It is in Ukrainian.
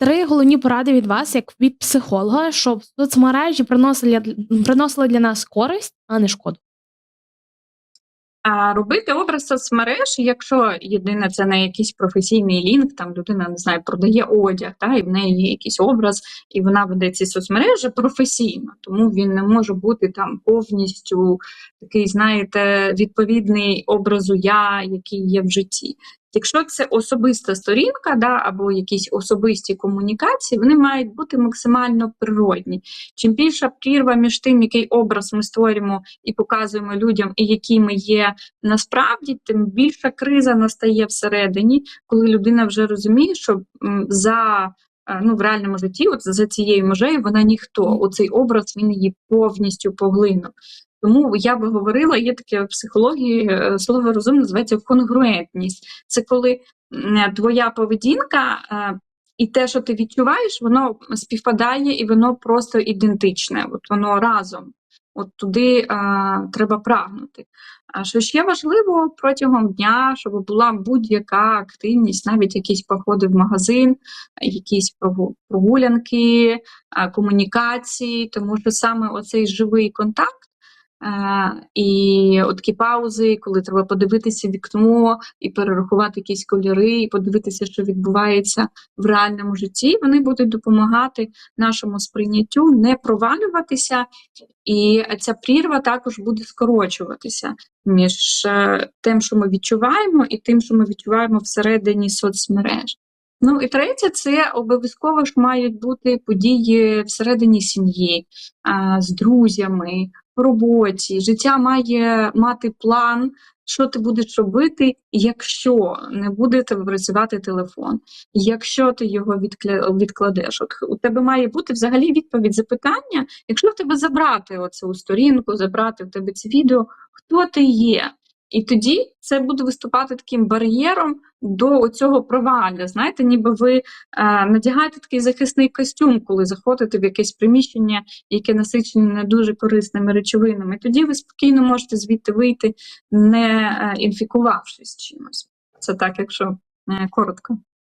три головні поради від вас, як від психолога, щоб соцмережі приносили, приносили для нас користь, а не шкоду. А робити образ соцмереж, якщо єдине це не якийсь професійний лінк, там людина не знаю, продає одяг, та і в неї є якийсь образ, і вона веде ці соцмережі професійно, тому він не може бути там повністю такий, знаєте, відповідний образу я, який є в житті. Якщо це особиста сторінка, да, або якісь особисті комунікації, вони мають бути максимально природні. Чим більша прірва між тим, який образ ми створюємо і показуємо людям, і які ми є насправді, тим більша криза настає всередині, коли людина вже розуміє, що за е, ну, в реальному житті, от за цією межею, вона ніхто. Оцей образ він її повністю поглинув. Тому я би говорила, є таке в психології е, слово розум називається конгруентність. Це коли твоя поведінка е, і те, що ти відчуваєш, воно співпадає і воно просто ідентичне. От воно разом. От туди а, треба прагнути. А що ще важливо протягом дня, щоб була будь-яка активність, навіть якісь походи в магазин, якісь прогулянки, а, комунікації, тому що саме оцей живий контакт. І от такі паузи, коли треба подивитися вікно і перерахувати якісь кольори, і подивитися, що відбувається в реальному житті, вони будуть допомагати нашому сприйняттю не провалюватися, і ця прірва також буде скорочуватися між е, тим, що ми відчуваємо, і тим, що ми відчуваємо всередині соцмереж. Ну і третє, це обов'язково ж мають бути події всередині сім'ї, з друзями, роботі. Життя має мати план, що ти будеш робити, якщо не буде тебе працювати телефон, якщо ти його відкля- відкладеш. От у тебе має бути взагалі відповідь запитання, якщо в тебе забрати оцю сторінку, забрати в тебе це відео, хто ти є? І тоді це буде виступати таким бар'єром до цього провалля. Знаєте, ніби ви е, надягаєте такий захисний костюм, коли заходите в якесь приміщення, яке насичене не дуже корисними речовинами. Тоді ви спокійно можете звідти вийти, не е, інфікувавшись чимось. Це так, якщо е, коротко.